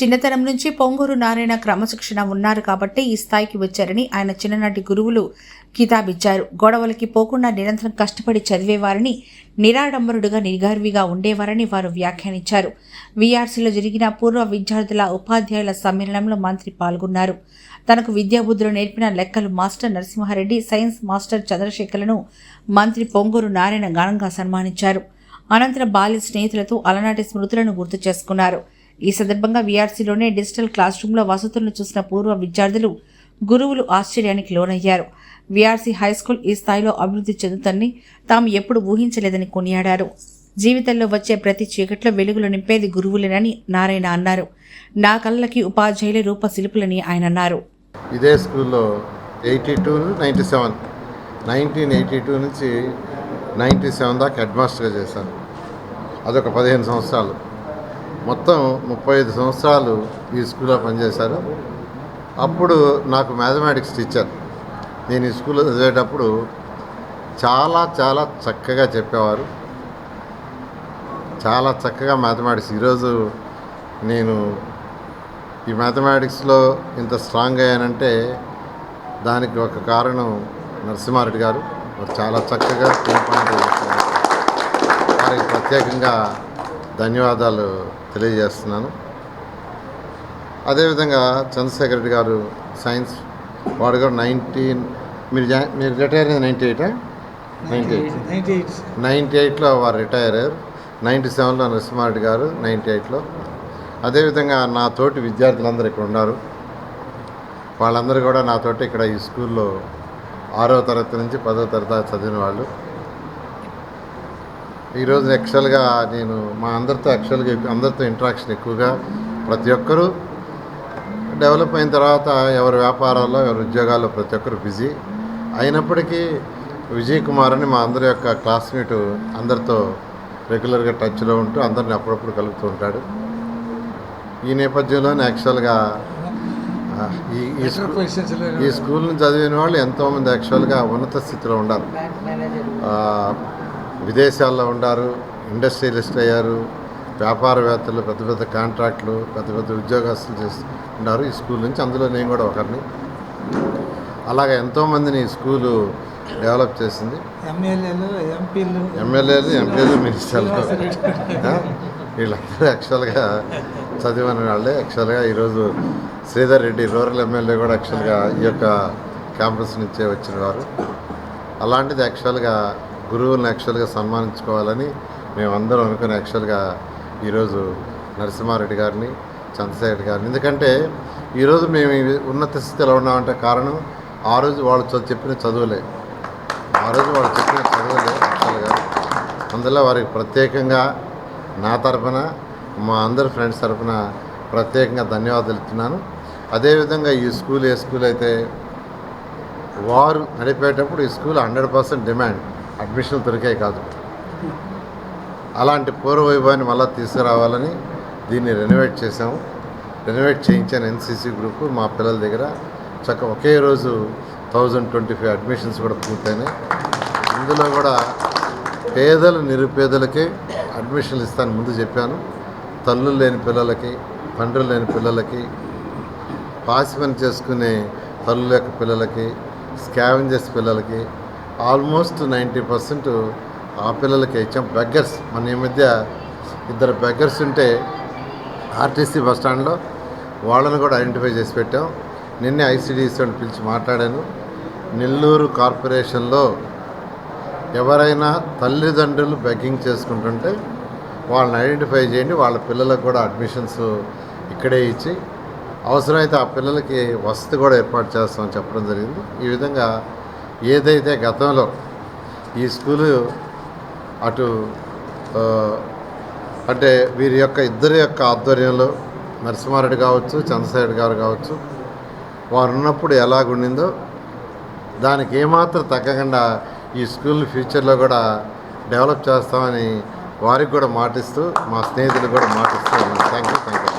చిన్నతనం నుంచి పొంగూరు నారాయణ క్రమశిక్షణ ఉన్నారు కాబట్టి ఈ స్థాయికి వచ్చారని ఆయన చిన్ననాటి గురువులు కితాబిచ్చారు. గొడవలకి పోకుండా నిరంతరం కష్టపడి చదివేవారని నిరాడంబరుడుగా నిగార్విగా ఉండేవారని వారు వ్యాఖ్యానించారు. వీఆర్సీలో జరిగిన పూర్వ విద్యార్థుల ఉపాధ్యాయుల సమ్మేళనంలో మంత్రి పాల్గొన్నారు. తనకు విద్యాబుద్ధులు నేర్పిన లెక్కలు మాస్టర్ నరసింహారెడ్డి సైన్స్ మాస్టర్ చంద్రశేఖర్లను మంత్రి పొంగూరు నారాయణ ఘనంగా సన్మానించారు. అనంతరం బాల్య స్నేహితులతో అలనాటి స్మృతులను గుర్తు చేసుకున్నారు. ఈ సందర్భంగా వీఆర్సీలోనే డిజిటల్ క్లాస్ రూమ్లో వసతులను చూసిన పూర్వ విద్యార్థులు గురువులు ఆశ్చర్యానికి లోనయ్యారు. వీఆర్సీ హైస్కూల్ ఈ స్థాయిలో అభివృద్ధి చెందుతుందని తాము ఎప్పుడు ఊహించలేదని కొనియాడారు. జీవితంలో వచ్చే ప్రతి చీకట్లో వెలుగులు నింపేది గురువులేనని నారాయణ అన్నారు. నా కళ్ళకి ఉపాధ్యాయులే రూపశిల్పులని ఆయన అన్నారు. ఇదే స్కూల్లో eighty two ninety seven. Nineteen eighty two నుంచి నైంటీ సెవెన్ దాకా హెడ్ మాస్టర్గా చేశాను. అదొక పదిహేను సంవత్సరాలు. మొత్తం ముప్పై ఐదు సంవత్సరాలు ఈ స్కూల్లో పనిచేశారు. అప్పుడు నాకు మ్యాథమెటిక్స్ టీచర్. నేను ఈ స్కూల్లో చదివేటప్పుడు చాలా చాలా చక్కగా చెప్పేవారు. చాలా చక్కగా మ్యాథమెటిక్స్. ఈరోజు నేను ఈ మ్యాథమెటిక్స్లో ఇంత స్ట్రాంగ్ అయ్యానంటే దానికి ఒక కారణం నరసింహారెడ్డి గారు. చాలా చక్కగా వారికి ప్రత్యేకంగా ధన్యవాదాలు తెలియజేస్తున్నాను. అదేవిధంగా చంద్రశేఖర్ రెడ్డి గారు సైన్స్ వాడు కూడా నైన్టీన్ మీరు జా మీరు రిటైర్ అయింది ninety ఎయిటా? Ninety eight. Ninety eight. Ninety ఎయిట్లో వారు రిటైర్ అయ్యారు. నైంటీ సెవెన్లో నరసింహారెడ్డి గారు నైంటీ ఎయిట్లో. అదేవిధంగా నా తోటి విద్యార్థులందరూ ఇక్కడ ఉన్నారు. వాళ్ళందరూ కూడా నాతోటి ఇక్కడ ఈ స్కూల్లో ఆరో తరగతి నుంచి పదో తరగతి చదివిన వాళ్ళు. ఈరోజు యాక్చువల్గా నేను మా అందరితో యాక్చువల్గా అందరితో ఇంటరాక్షన్ ఎక్కువగా ప్రతి ఒక్కరూ డెవలప్ అయిన తర్వాత ఎవరి వ్యాపారాల్లో ఎవరి ఉద్యోగాల్లో ప్రతి ఒక్కరు బిజీ అయినప్పటికీ విజయ్ కుమార్ అని మా అందరి యొక్క క్లాస్మేట్ అందరితో రెగ్యులర్గా టచ్లో ఉంటూ అందరిని అప్పుడప్పుడు కలుపుతూ ఉంటాడు. ఈ నేపథ్యంలోనే యాక్చువల్గా ఈ ఈ స్కూ- ఈ స్కూల్ని చదివిన వాళ్ళు ఎంతోమంది యాక్చువల్గా ఉన్నత స్థితిలో ఉండాలి. ఆ, విదేశాల్లో ఉండారు ఇండస్ట్రియలిస్ట్ అయ్యారు వ్యాపారవేత్తలు పెద్ద పెద్ద కాంట్రాక్టులు పెద్ద పెద్ద ఉద్యోగస్తులు చేస్తూ ఉన్నారు. ఈ స్కూల్ నుంచి అందులో నేను కూడా ఒకరిని. అలాగే ఎంతోమందిని ఈ స్కూలు డెవలప్ చేసింది. ఎమ్మెల్యేలు ఎంపీలు. ఎమ్మెల్యేలు ఎంపీలు మినిస్టర్లు? వీళ్ళందరూ యాక్చువల్గా చదివిన వాళ్ళే. యాక్చువల్గా ఈరోజు శ్రీధర్ రెడ్డి రూరల్ ఎమ్మెల్యే కూడా యాక్చువల్గా ఈ యొక్క క్యాంపస్ నుంచే వచ్చిన వారు అలాంటిది యాక్చువల్గా గురువులను యాక్చువల్గా సన్మానించుకోవాలని మేమందరం అనుకుని యాక్చువల్గా ఈరోజు నరసింహారెడ్డి గారిని చంద్రశేఖర్ గారిని. ఎందుకంటే ఈరోజు మేము ఉన్నత స్థితిలో ఉన్నామంటే కారణం ఆ రోజు వాళ్ళు చెప్పిన చదువులే. ఆ రోజు వాళ్ళు చెప్పిన చదువులే యాక్చువల్గా అందులో వారికి ప్రత్యేకంగా నా తరఫున మా అందరి ఫ్రెండ్స్ తరఫున ప్రత్యేకంగా ధన్యవాదాలు ఇస్తున్నాను. అదేవిధంగా ఈ స్కూల్ ఏ స్కూల్ అయితే వారు నడిపేటప్పుడు ఈ స్కూల్ హండ్రెడ్ పర్సెంట్ డిమాండ్. అడ్మిషన్లు దొరికాయి కాదు. అలాంటి పూర్వ వైభవాన్ని మళ్ళీ తీసుకురావాలని దీన్ని రెనోవేట్ చేసాము రెనోవేట్ చేయించాను ఎన్సీసీ గ్రూప్ మా పిల్లల దగ్గర. చక్క ఒకే రోజు థౌజండ్ ట్వంటీ ఫైవ్ అడ్మిషన్స్ కూడా పూర్తయినాయి. ఇందులో కూడా పేదలు నిరుపేదలకే అడ్మిషన్లు ఇస్తాను ముందు చెప్పాను. తల్లులు లేని పిల్లలకి తండ్రులు లేని పిల్లలకి పాసి పని చేసుకునే తల్లుల యొక్క పిల్లలకి స్కావెంజర్స్ పిల్లలకి ఆల్మోస్ట్ నైంటీ పర్సెంట్ ఆ పిల్లలకి ఇచ్చాం. బెగ్గర్స్ మన ఈ మధ్య ఇద్దరు బెగ్గర్స్ ఉంటే ఆర్టీసీ బస్ స్టాండ్లో వాళ్ళని కూడా ఐడెంటిఫై చేసి పెట్టాం. నిన్నే ఐసీడీసీ అని పిలిచి మాట్లాడాను. నెల్లూరు కార్పొరేషన్లో ఎవరైనా తల్లిదండ్రులు బెగ్గింగ్ చేసుకుంటుంటే వాళ్ళని ఐడెంటిఫై చేయండి. వాళ్ళ పిల్లలకు కూడా అడ్మిషన్స్ ఇక్కడే ఇచ్చి అవసరమైతే ఆ పిల్లలకి వసతి కూడా ఏర్పాటు చేస్తామని చెప్పడం జరిగింది. ఈ విధంగా ఏదైతే గతంలో ఈ స్కూలు అటు అంటే వీరి యొక్క ఇద్దరి యొక్క ఆధ్వర్యంలో నరసింహారెడ్డి కావచ్చు చంద్రశేఖర్ గారు కావచ్చు వారు ఉన్నప్పుడు ఎలాగుండిందో దానికి ఏమాత్రం తగ్గకుండా ఈ స్కూల్ ఫ్యూచర్లో కూడా డెవలప్ చేస్తామని వారికి కూడా మాటిస్తూ మా స్నేహితులు కూడా మాటిస్తూ యూ